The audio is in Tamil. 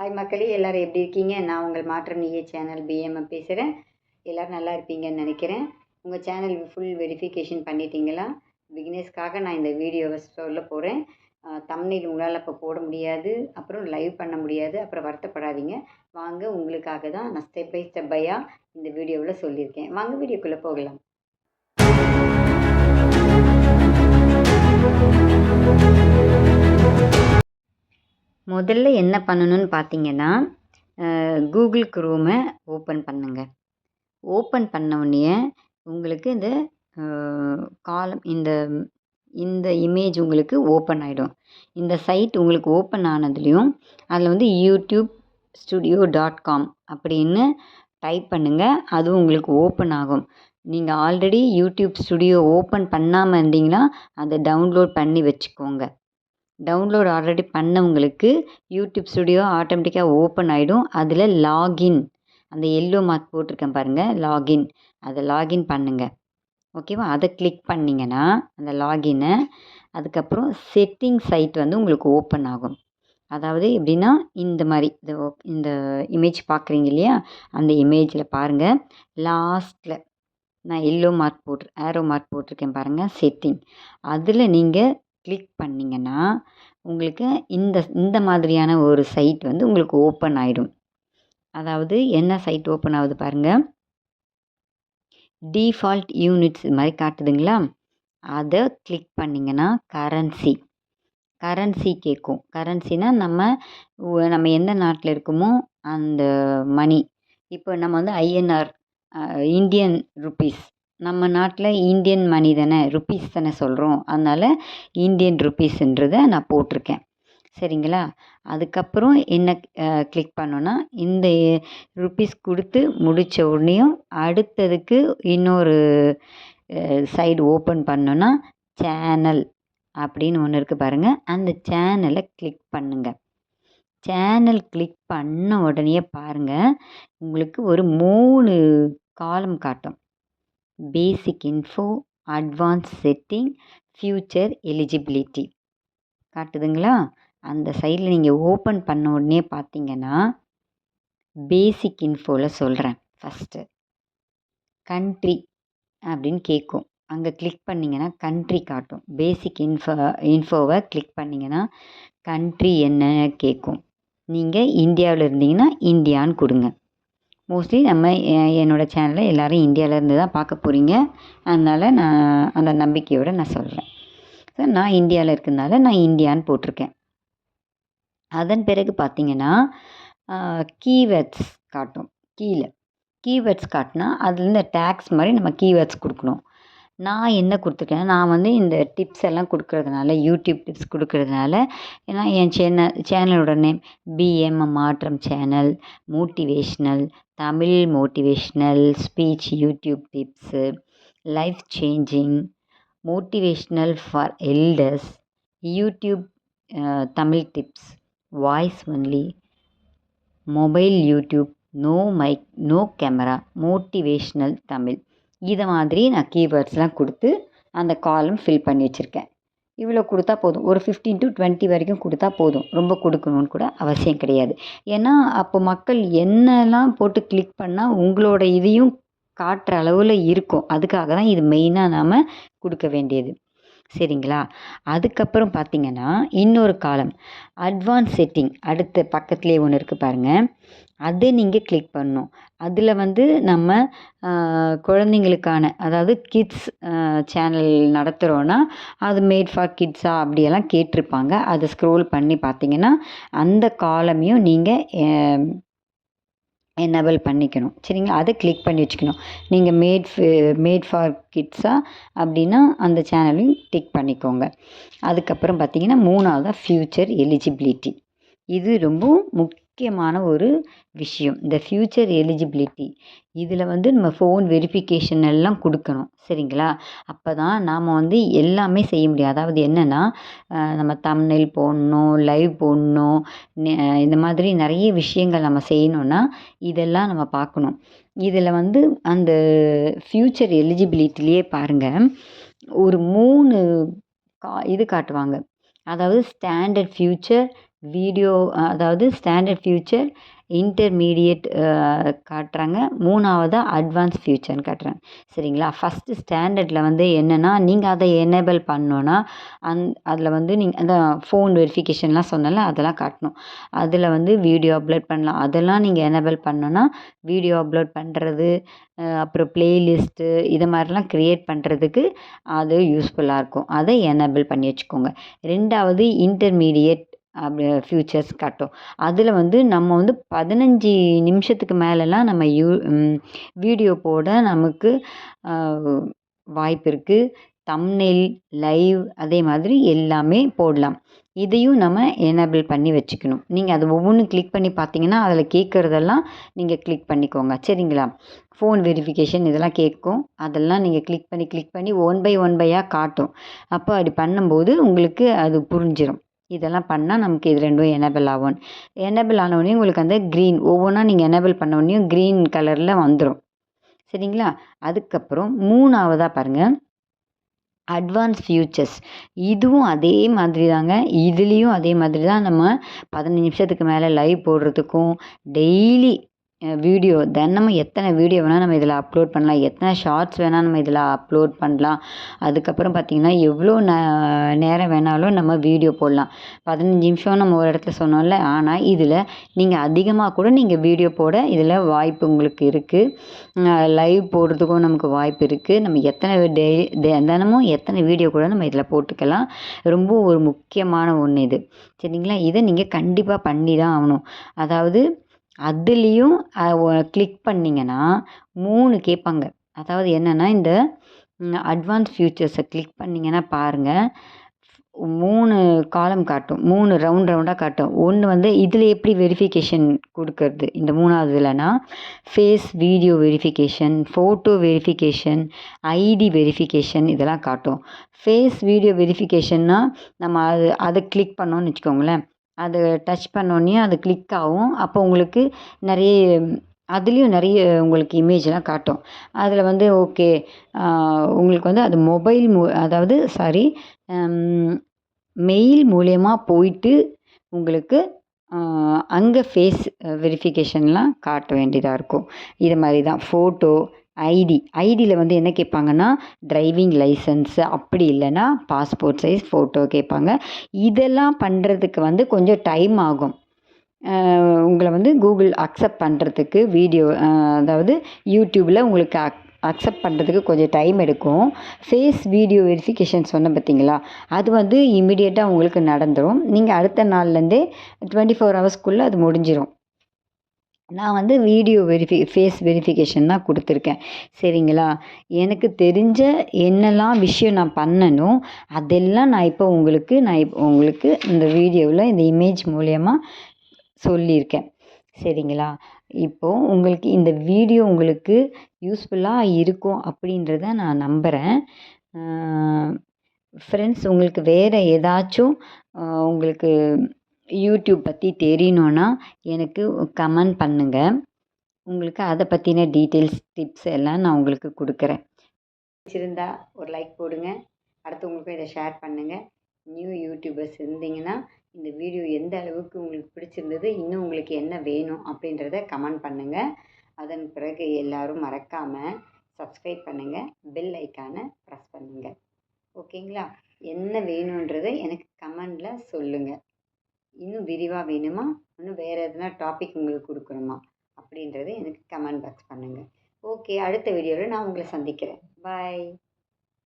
ஹாய் மக்களே எல்லோரும் எப்படி இருக்கீங்க? நான் உங்கள் மாற்றம் நீயே சேனல் பிஎம்எம் பேசுகிறேன் எல்லோரும் நல்லா இருப்பீங்கன்னு நினைக்கிறேன். உங்கள் சேனல் ஃபுல் வெரிஃபிகேஷன் பண்ணிட்டீங்களா? பிகினர்ஸ்க்காக நான் இந்த வீடியோவை சொல்ல போகிறேன் தமிழில் உங்களால் அப்போ போட முடியாது. அப்புறம் லைவ் பண்ண முடியாது. அப்புறம் வருத்தப்படாதீங்க. வாங்க உங்களுக்காக தான் நான் ஸ்டெப் பை ஸ்டெப் பையாக இந்த வீடியோவில் சொல்லியிருக்கேன். வாங்க வீடியோக்குள்ளே போகலாம். முதல்ல என்ன பண்ணணும்னு பார்த்தீங்கன்னா கூகுள் குரோமை ஓப்பன் பண்ணுங்கள் ஓப்பன் பண்ண உடனே உங்களுக்கு இந்த காலம் இந்த இந்த இமேஜ் உங்களுக்கு ஓப்பன் ஆகிடும் இந்த சைட் உங்களுக்கு ஓப்பன் ஆனதுலேயும் அதில் வந்து யூடியூப் ஸ்டுடியோ டாட் காம் அப்படின்னு டைப் பண்ணுங்கள் அதுவும் உங்களுக்கு ஓப்பன் ஆகும். நீங்கள் ஆல்ரெடி யூடியூப் ஸ்டுடியோ ஓப்பன் பண்ணாமல் இருந்தீங்கன்னா அதை டவுன்லோட் பண்ணி வச்சுக்கோங்க. டவுன்லோட் ஆல்ரெடி பண்ணவங்களுக்கு யூடியூப் ஸ்டுடியோ ஆட்டோமேட்டிக்காக ஓப்பன் ஆகிடும் அதில் லாகின் அந்த எல்லோ மார்க் போட்டிருக்கேன் பாருங்கள் லாகின் அதை லாகின் பண்ணுங்கள் ஓகேவா அதை கிளிக் பண்ணிங்கன்னா அந்த லாகினை அதுக்கப்புறம் செட்டிங் சைட் வந்து உங்களுக்கு ஓப்பன் ஆகும். அதாவது எப்படின்னா இந்த மாதிரி இந்த இந்த இமேஜ் பார்க்குறீங்க இல்லையா? அந்த இமேஜில் பாருங்கள் லாஸ்ட்டில் நான் எல்லோ மார்க் போட்டு ஆரோ மார்க் போட்டிருக்கேன் பாருங்கள் செட்டிங் அதில் நீங்கள் கிளிக் பண்ணிங்கன்னா உங்களுக்கு இந்த இந்த மாதிரியான ஒரு சைட் வந்து உங்களுக்கு ஓப்பன் ஆகிடும் அதாவது என்ன சைட் ஓப்பன் ஆகுது பாருங்கள் டிஃபால்ட் யூனிட்ஸ் இது மாதிரி காட்டுதுங்களா? அதை கிளிக் பண்ணிங்கன்னா கரன்சி கரன்சி கேட்கும் கரன்சினால் நம்ம நம்ம எந்த நாட்டில் இருக்கோமோ அந்த மணி இப்போ நம்ம வந்து ஐஎன்ஆர் இந்தியன் ருப்பீஸ் நம்ம நாட்டில் இந்தியன் மணி தானே ருப்பீஸ் தானே சொல்கிறோம் அதனால் இந்தியன் ருப்பீஸுன்றதை நான் போட்டிருக்கேன். சரிங்களா? அதுக்கப்புறம் என்ன கிளிக் பண்ணோன்னா இந்த ருப்பீஸ் கொடுத்து முடித்த உடனேயும் அடுத்ததுக்கு இன்னொரு சைடு ஓப்பன் பண்ணோன்னா சேனல் அப்படின்னு ஒன்று இருக்குது பாருங்கள் அந்த சேனலை கிளிக் பண்ணுங்கள் சேனல் கிளிக் பண்ண உடனே பாருங்கள் உங்களுக்கு ஒரு மூணு காலம் காட்டும். Basic info advance setting future eligibility காட்டுதுங்களா? அந்த சைடில் நீங்கள் ஓப்பன் பண்ண உடனே பார்த்தீங்கன்னா பேசிக் இன்ஃபோவில் சொல்கிறேன் ஃபஸ்ட்டு கண்ட்ரி அப்படின்னு கேட்கும் அங்கே கிளிக் பண்ணிங்கன்னா கண்ட்ரி காட்டும். பேசிக் இன்ஃபோ இன்ஃபோவை கிளிக் பண்ணிங்கன்னா கண்ட்ரி என்னன்னு கேட்கும் நீங்கள் இந்தியாவில் இருந்தீங்கன்னா இந்தியான்னு கொடுங்க. மோஸ்ட்லி நம்ம என்னோடய சேனலில் எல்லோரும் இந்தியாவிலேருந்து தான் பார்க்க போகிறீங்க அதனால் நான் அந்த நம்பிக்கையோடு நான் சொல்கிறேன் ஸோ நான் இந்தியாவில் இருக்கிறதுனால நான் இந்தியான்னு போட்டிருக்கேன். அதன் பிறகு பார்த்தீங்கன்னா கீவேர்ட்ஸ் காட்டும். கீழே. கீவேர்ட்ஸ் காட்டினா அதுலேருந்து டேக்ஸ் மாதிரி நம்ம கீவேர்ட்ஸ் கொடுக்கணும். நான் என்ன கொடுத்துருக்கேன்னா நான் வந்து இந்த டிப்ஸ் எல்லாம் கொடுக்கறதுனால யூடியூப் டிப்ஸ் கொடுக்கறதுனால ஏன்னா என் சேனல் சேனலோட நேம் பிஎம் மாற்றம் channel motivational Tamil motivational speech YouTube tips life changing motivational for elders YouTube Tamil tips voice only mobile YouTube no mic no camera motivational Tamil. இதை மாதிரி நான் கீவேர்ட்ஸ்லாம் கொடுத்து அந்த காலம் ஃபில் பண்ணி வச்சுருக்கேன். இவ்வளோ கொடுத்தா போதும். ஒரு ஃபிஃப்டீன் டு டுவெண்ட்டி வரைக்கும் கொடுத்தா போதும். ரொம்ப கொடுக்கணுன்னு கூட அவசியம் கிடையாது. ஏன்னா அப்போ மக்கள் என்னெல்லாம் போட்டு கிளிக் பண்ணால் உங்களோட இதையும் காட்டுற அளவில் இருக்கும். அதுக்காக தான் இது மெயினாக நாம் கொடுக்க வேண்டியது. சரிங்களா? அதுக்கப்புறம் பார்த்திங்கன்னா இன்னொரு காலம் அட்வான்ஸ் செட்டிங் அடுத்த பக்கத்துலேயே ஒன்று இருக்குது பாருங்கள் அதை நீங்கள் கிளிக் பண்ணணும். அதில் வந்து நம்ம குழந்தைங்களுக்கான அதாவது கிட்ஸ் சேனல் நடத்துகிறோன்னா அது மேட் ஃபார் கிட்ஸா அப்படியெல்லாம் கேட்டிருப்பாங்க. அதை ஸ்க்ரோல் பண்ணி பார்த்தீங்கன்னா அந்த காலமையும் நீங்கள் எனபிள் பண்ணிக்கணும். சரிங்களா? அதை கிளிக் பண்ணி வச்சுக்கணும். நீங்கள் மேட் மேட் ஃபார் கிட்ஸா அப்படின்னா அந்த சேனலையும் டிக் பண்ணிக்கோங்க. அதுக்கப்புறம் பார்த்தீங்கன்னா மூணாவதாக ஃப்யூச்சர் எலிஜிபிலிட்டி இது ரொம்ப முக்கியமான ஒரு விஷயம். இந்த ஃப்யூச்சர் எலிஜிபிலிட்டி இதில் வந்து நம்ம ஃபோன் வெரிஃபிகேஷன் எல்லாம் கொடுக்கணும். சரிங்களா? அப்போ தான் நாம் வந்து எல்லாமே செய்ய முடியும். அதாவது என்னென்னா நம்ம தம்னெயில் போடணும் லைவ் போடணும் இந்த மாதிரி நிறைய விஷயங்கள் நம்ம செய்யணுன்னா இதெல்லாம் நம்ம பார்க்கணும். இதில் வந்து அந்த ஃப்யூச்சர் எலிஜிபிலிட்டிலேயே பாருங்கள் ஒரு மூணு கா இது காட்டுவாங்க. அதாவது ஸ்டாண்டர்ட் ஃப்யூச்சர் வீடியோ அதாவது ஸ்டாண்டர்ட் ஃபியூச்சர் இன்டர்மீடியட் காட்டுறாங்க. மூணாவதாக அட்வான்ஸ் ஃபியூச்சர்னு காட்டுறாங்க. சரிங்களா? ஃபஸ்ட்டு ஸ்டாண்டர்டில் வந்து என்னென்னா நீங்கள் அதை எனேபிள் பண்ணோன்னா அந் அதில் வந்து நீங்கள் அந்த ஃபோன் வெரிஃபிகேஷன்லாம் சொன்னல அதெல்லாம் காட்டணும். அதில் வந்து வீடியோ அப்லோட் பண்ணலாம். அதெல்லாம் நீங்கள் எனேபிள் பண்ணோன்னா வீடியோ அப்லோட் பண்ணுறது அப்புறம் ப்ளேலிஸ்ட்டு இது மாதிரிலாம் க்ரியேட் பண்ணுறதுக்கு அது யூஸ்ஃபுல்லாக இருக்கும். அதை எனேபிள் பண்ணி வச்சுக்கோங்க. ரெண்டாவது இன்டர்மீடியட் அப்படி ஃப்யூச்சர்ஸ் காட்டும். அதில் வந்து நம்ம வந்து பதினஞ்சு நிமிஷத்துக்கு மேலெலாம் நம்ம யூ வீடியோ போட நமக்கு வாய்ப்பு இருக்குது தம்ப்நெயில் லைவ் அதே மாதிரி எல்லாமே போடலாம். இதையும் நம்ம எனேபிள் பண்ணி வச்சுக்கணும். நீங்கள் அது ஒவ்வொன்றும் கிளிக் பண்ணி பார்த்தீங்கன்னா அதில் கேட்குறதெல்லாம் நீங்கள் கிளிக் பண்ணிக்கோங்க. சரிங்களா? ஃபோன் வெரிஃபிகேஷன் இதெல்லாம் கேட்கும். அதெல்லாம் நீங்கள் கிளிக் பண்ணி கிளிக் பண்ணி ஒன் பை ஒன் பையாக காட்டும். அப்போ அப்படி பண்ணும்போது உங்களுக்கு அது புரிஞ்சிடும் இதெல்லாம் பண்ணால் நமக்கு இது ரெண்டும் எனேபிள் ஆகும். எனேபிள் ஆனவுடனே உங்களுக்கு அந்த க்ரீன் ஒவ்வொன்றா நீங்கள் எனேபிள் பண்ணவுடனே க்ரீன் கலரில் வந்துடும் சரிங்களா? அதுக்கப்புறம் மூணாவதாக பாருங்கள் அட்வான்ஸ் ஃபியூச்சர்ஸ் இதுவும் அதே மாதிரி தாங்க இதுலேயும் அதே மாதிரி தான் நம்ம பதினஞ்சு நிமிஷத்துக்கு மேலே லைவ் போடுறதுக்கும் டெய்லி வீடியோ தினமும் எத்தனை வீடியோ வேணால் நம்ம இதில் அப்லோட் பண்ணலாம். எத்தனை ஷார்ட்ஸ் வேணால் நம்ம இதில் அப்லோட் பண்ணலாம். அதுக்கப்புறம் பார்த்திங்கன்னா எவ்வளோ ந நேரம் வேணாலும் நம்ம வீடியோ போடலாம். பதினஞ்சு நிமிஷம் நம்ம ஒரு இடத்துல சொன்னோம்ல ஆனால் இதில் நீங்கள் அதிகமாக கூட நீங்கள் வீடியோ போட இதில் வாய்ப்பு உங்களுக்கு இருக்குது லைவ் போடுறதுக்கும் நமக்கு வாய்ப்பு இருக்குது நம்ம எத்தனை டே தினமும் எத்தனை வீடியோ கூட நம்ம இதில் போட்டுக்கலாம். ரொம்ப ஒரு முக்கியமான ஒன்று இது. சரிங்களா? இதை நீங்கள் கண்டிப்பாக பண்ணி தான் ஆகணும். அதாவது அதுலேயும் கிளிக் பண்ணிங்கன்னா மூணு கேட்பாங்க. அதாவது என்னென்னா இந்த அட்வான்ஸ் ஃபியூச்சர்ஸை கிளிக் பண்ணிங்கன்னா பாருங்கள் மூணு காலம் காட்டும். மூணு ரவுண்ட் ரவுண்டாக காட்டும். ஒன்று வந்து இதில் எப்படி வெரிஃபிகேஷன் கொடுக்கறது? இந்த மூணாவது இல்லைனா face video verification photo verification ID verification இதெல்லாம் காட்டும். ஃபேஸ் வீடியோ வெரிஃபிகேஷன்னா நம்ம அது அதை கிளிக் பண்ணோன்னு வச்சுக்கோங்களேன். அதை டச் பண்ணோடனே அது கிளிக் ஆகும். அப்போ உங்களுக்கு நிறைய அதுலேயும் நிறைய உங்களுக்கு இமேஜ்லாம் காட்டும். அதில் வந்து ஓகே உங்களுக்கு வந்து அது மொபைல் மூ அதாவது சாரி மெயில் மூலயமா போயிட்டு உங்களுக்கு அங்கே ஃபேஸ் வெரிஃபிகேஷன்லாம் காட்ட வேண்டியதாக இருக்கும். இது மாதிரி தான் ஃபோட்டோ ஐடி. ஐடியில் வந்து என்ன கேட்பாங்கன்னா டிரைவிங் லைசன்ஸு அப்படி இல்லைன்னா பாஸ்போர்ட் சைஸ் ஃபோட்டோ கேட்பாங்க. இதெல்லாம் பண்ணுறதுக்கு வந்து கொஞ்சம் டைம் ஆகும். உங்களை வந்து கூகுள் அக்செப்ட் பண்ணுறதுக்கு வீடியோ அதாவது யூடியூப்பில் உங்களுக்கு அக் அக்செப்ட் பண்ணுறதுக்கு கொஞ்சம் டைம் எடுக்கும். ஃபேஸ் வீடியோ வெரிஃபிகேஷன் சொன்ன பார்த்தீங்களா? அது வந்து இமிடியேட்டாக உங்களுக்கு நடந்துடும் நீங்கள் அடுத்த நாள்லேருந்தே டுவெண்ட்டி ஃபோர் ஹவர்ஸ்க்குள்ளே அது முடிஞ்சிடும் நான் வந்து வீடியோ வெரிஃபி ஃபேஸ் வெரிஃபிகேஷன் தான் கொடுத்துருக்கேன். சரிங்களா? எனக்கு தெரிஞ்ச என்னெல்லாம் விஷயம் நான் பண்ணணும் அதெல்லாம் நான் இப்போ உங்களுக்கு நான் இப்போ உங்களுக்கு இந்த வீடியோவில் இந்த இமேஜ் மூலயமா சொல்லியிருக்கேன். சரிங்களா? இப்போது உங்களுக்கு இந்த வீடியோ உங்களுக்கு யூஸ்ஃபுல்லாக இருக்கும் அப்படின்றத நான் நம்புகிறேன் ஃப்ரெண்ட்ஸ் உங்களுக்கு வேறு ஏதாச்சும் உங்களுக்கு யூடியூப் பற்றி தெரியணுன்னா எனக்கு கமெண்ட் பண்ணுங்கள் உங்களுக்கு அதை பற்றின டீட்டெயில்ஸ் டிப்ஸ் எல்லாம் நான் உங்களுக்கு கொடுக்குறேன். பிடிச்சிருந்தா ஒரு லைக் போடுங்க. அடுத்தவங்களுக்கும் இதை ஷேர் பண்ணுங்கள் நியூ யூடியூபர்ஸ் இருந்தீங்கன்னா இந்த வீடியோ எந்த அளவுக்கு உங்களுக்கு பிடிச்சிருந்தது இன்னும் உங்களுக்கு என்ன வேணும் அப்படின்றத கமெண்ட் பண்ணுங்கள் அதன் பிறகு எல்லோரும் மறக்காமல் சப்ஸ்கிரைப் பண்ணுங்கள் பெல் ஐக்கானை ப்ரெஸ் பண்ணுங்கள் ஓகேங்களா? என்ன வேணுன்றதை எனக்கு கமெண்டில் சொல்லுங்கள் இன்னும் விரிவாக வேணுமா? இன்னும் வேறு எதனா டாபிக் உங்களுக்கு கொடுக்கணுமா? அப்படின்றத எனக்கு கமெண்ட் பாக்ஸ் பண்ணுங்கள் ஓகே அடுத்த வீடியோவில் நான் உங்களை சந்திக்கிறேன். பாய்